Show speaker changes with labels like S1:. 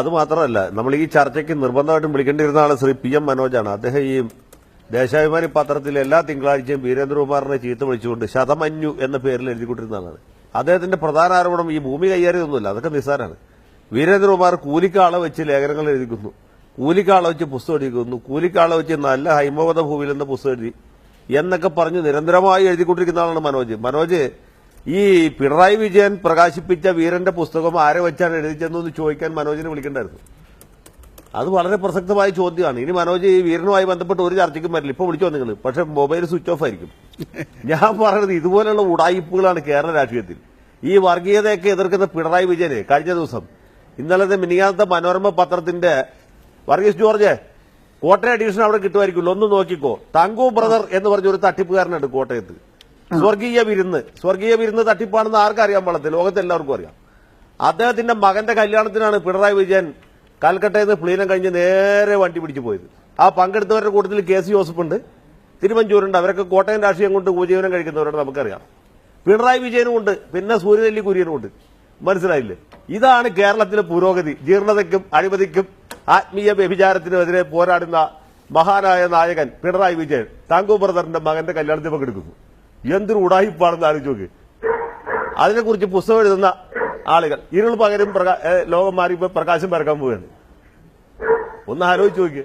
S1: അത് മാത്രമല്ല നമ്മൾ ഈ ചർച്ചയ്ക്ക് നിർബന്ധമായിട്ടും വിളിക്കേണ്ടിയിരുന്ന ആൾ ശ്രീ പി എം മനോജാണ്. അദ്ദേഹം ഈ ദേശാഭിമാനി പത്രത്തിൽ എല്ലാ തിങ്കളാഴ്ചയും വീരേന്ദ്രകുമാറിനെ ചീത്ത വിളിച്ചുകൊണ്ട് ശതമഞ്ഞു എന്ന പേരിൽ എഴുതിക്കൊണ്ടിരുന്ന ആളാണ്. അദ്ദേഹത്തിന്റെ പ്രധാന ആരോപണം ഈ ഭൂമി കൈകാര്യമൊന്നുമില്ല അതൊക്കെ നിസ്സാരമാണ്. വീരേന്ദ്രകുമാർ കൂലിക്കാളെ വെച്ച് ലേഖനങ്ങൾ എഴുതിക്കുന്നു കൂലിക്കാളെ വെച്ച് പുസ്തകം എഴുതിക്കുന്നു കൂലിക്കാളെ വെച്ച് നല്ല ഹൈമവത ഭൂമിയിൽ നിന്ന് പുസ്തകം എഴുതി എന്നൊക്കെ പറഞ്ഞ് നിരന്തരമായി എഴുതിക്കൊണ്ടിരിക്കുന്ന ആളാണ് മനോജ്. മനോജ് ഈ പിണറായി വിജയൻ പ്രകാശിപ്പിച്ച വീരന്റെ പുസ്തകം ആരെ വെച്ചാണ് എഴുതിച്ചതെന്ന് ചോദിക്കാൻ മനോജിനെ വിളിക്കണ്ടായിരുന്നു. അത് വളരെ പ്രസക്തമായ ചോദ്യമാണ്. ഇനി മനോജ് ഈ വീരനുമായി ബന്ധപ്പെട്ട് ഒരു ചർച്ചയ്ക്കും വരില്ല. ഇപ്പൊ വിളിച്ചോ നിങ്ങൾ പക്ഷെ മൊബൈൽ സ്വിച്ച് ഓഫ് ആയിരിക്കും. ഞാൻ പറയുന്നത് ഇതുപോലെയുള്ള ഉടായിപ്പുകളാണ് കേരള രാഷ്ട്രീയത്തിൽ. ഈ വർഗീയതയൊക്കെ എതിർക്കുന്ന പിണറായി വിജയന് കഴിഞ്ഞ ദിവസം ഇന്നലത്തെ മിനിയാത്ത മനോരമ പത്രത്തിന്റെ വർഗീസ് ജോർജ് കോട്ടയം എഡിഷൻ അവിടെ കിട്ടുമായിരിക്കുമല്ലോ ഒന്ന് നോക്കിക്കോ. തങ്കു ബ്രദർ എന്ന് പറഞ്ഞ ഒരു തട്ടിപ്പുകാരനുണ്ട് കോട്ടയത്ത്. സ്വർഗീയ വിരുന്ന്. സ്വർഗീയ വിരുന്ന് തട്ടിപ്പാണെന്ന് ആർക്കറിയാൻ പാടത്തെ ലോകത്ത് എല്ലാവർക്കും അറിയാം. അദ്ദേഹത്തിന്റെ മകന്റെ കല്യാണത്തിനാണ് പിണറായി വിജയൻ കൽക്കട്ടയിൽ നിന്ന് പ്ലീനം കഴിഞ്ഞ് നേരെ വണ്ടി പിടിച്ചു പോയത്. ആ പങ്കെടുത്തവരുടെ കൂട്ടത്തിൽ കെ സി ജോസഫ് ഉണ്ട്. തിരുവഞ്ചൂരുണ്ട്. അവരൊക്കെ കോട്ടയം രാഷ്ട്രീയം കൊണ്ട് ഉപജീവനം കഴിക്കുന്നവരാണ് നമുക്കറിയാം. പിണറായി വിജയനും ഉണ്ട്. പിന്നെ സൂര്യനെല്ലി കുര്യനും ഉണ്ട്. മനസ്സിലായില്ലേ? ഇതാണ് കേരളത്തിലെ പുരോഗതി. ജീർണതയ്ക്കും അഴിമതിക്കും ആത്മീയ വ്യഭിചാരത്തിനുമെതിരെ പോരാടുന്ന മഹാനായ നായകൻ പിണറായി വിജയൻ. താങ്കു ബ്രദറിന്റെ മകന്റെ കല്യാണത്തിൽ പങ്കെടുക്കുന്നു എന്തൊരു ഉടായിപ്പാണെന്ന് ആലോചിച്ച് നോക്ക്. അതിനെക്കുറിച്ച് പുസ്തകം എഴുതുന്ന ആളുകൾ. ഇരുൾ പകരും ലോകം മാറി പ്രകാശം പരക്കാൻ പോവുകയാണ്. ഒന്ന് ആലോചിച്ച് നോക്കിയേ